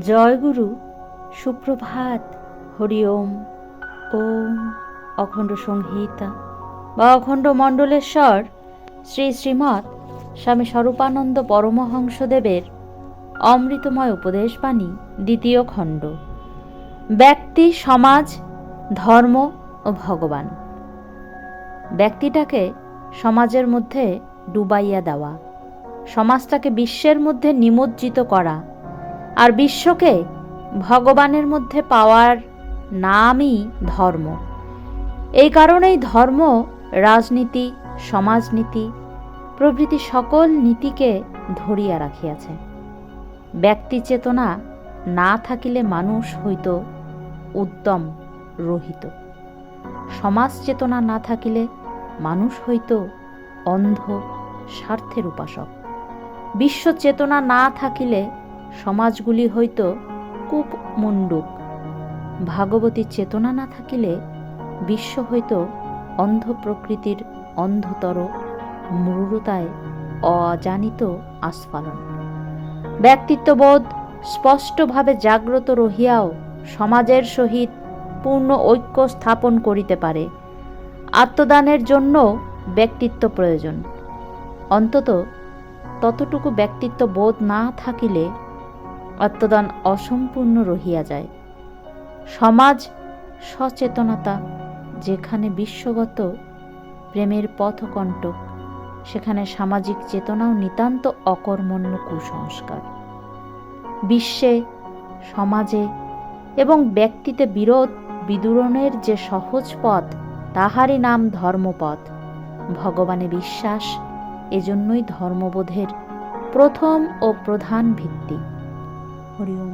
জয়গুরু, সুপ্রভাত, হরি ওম। ওম অখণ্ড সংহিতা বা অখণ্ড মণ্ডলেশ্বর, শ্রী শ্রীমৎ স্বামী স্বরূপানন্দ পরমহংসদেবের অমৃতময় উপদেশবাণী, দ্বিতীয় খণ্ড। ব্যক্তি, সমাজ, ধর্ম ও ভগবান। ব্যক্তিটাকে সমাজের মধ্যে ডুবাইয়া দেওয়া, সমাজটাকে বিশ্বের মধ্যে নিমজ্জিত করা আর বিশ্বকে ভগবানের মধ্যে পাওয়ার নামই ধর্ম। এই কারণেই ধর্ম, রাজনীতি, সমাজনীতি প্রভৃতি সকল নীতিকে ধরিয়া রাখিয়াছে। ব্যক্তি চেতনা না থাকিলে মানুষ হইত উদ্যম রহিত। সমাজ চেতনা না থাকিলে মানুষ হইত অন্ধ, স্বার্থের উপাসক। বিশ্ব চেতনা না থাকিলে সমাজগুলি হইত কূপ মুন্ডুক ভাগবতী চেতনা না থাকিলে বিশ্ব হইত অন্ধ প্রকৃতির অন্ধতর মূঢ়তায় অজানিত আস্ফালন। ব্যক্তিত্ববোধ স্পষ্টভাবে জাগ্রত রহিয়াও সমাজের সহিত পূর্ণ ঐক্য স্থাপন করিতে পারে। আত্মদানের জন্য ব্যক্তিত্ব প্রয়োজন। অন্তত ততটুকু ব্যক্তিত্ব বোধ না থাকিলে আত্মদান অসম্পূর্ণ রহিয়া যায়। সমাজ সচেতনতা যেখানে বিশ্বগত প্রেমের পথকণ্টক, সেখানে সামাজিক চেতনাও নিতান্ত অকর্মণ্য কুসংস্কার। বিশ্বে, সমাজে এবং ব্যক্তিতে বিরোধ বিদূরণের যে সহজ পথ, তাহারই নাম ধর্মপথ। ভগবানে বিশ্বাস, এজন্যই ধর্মবোধের প্রথম ও প্রধান ভিত্তি। হরি ওম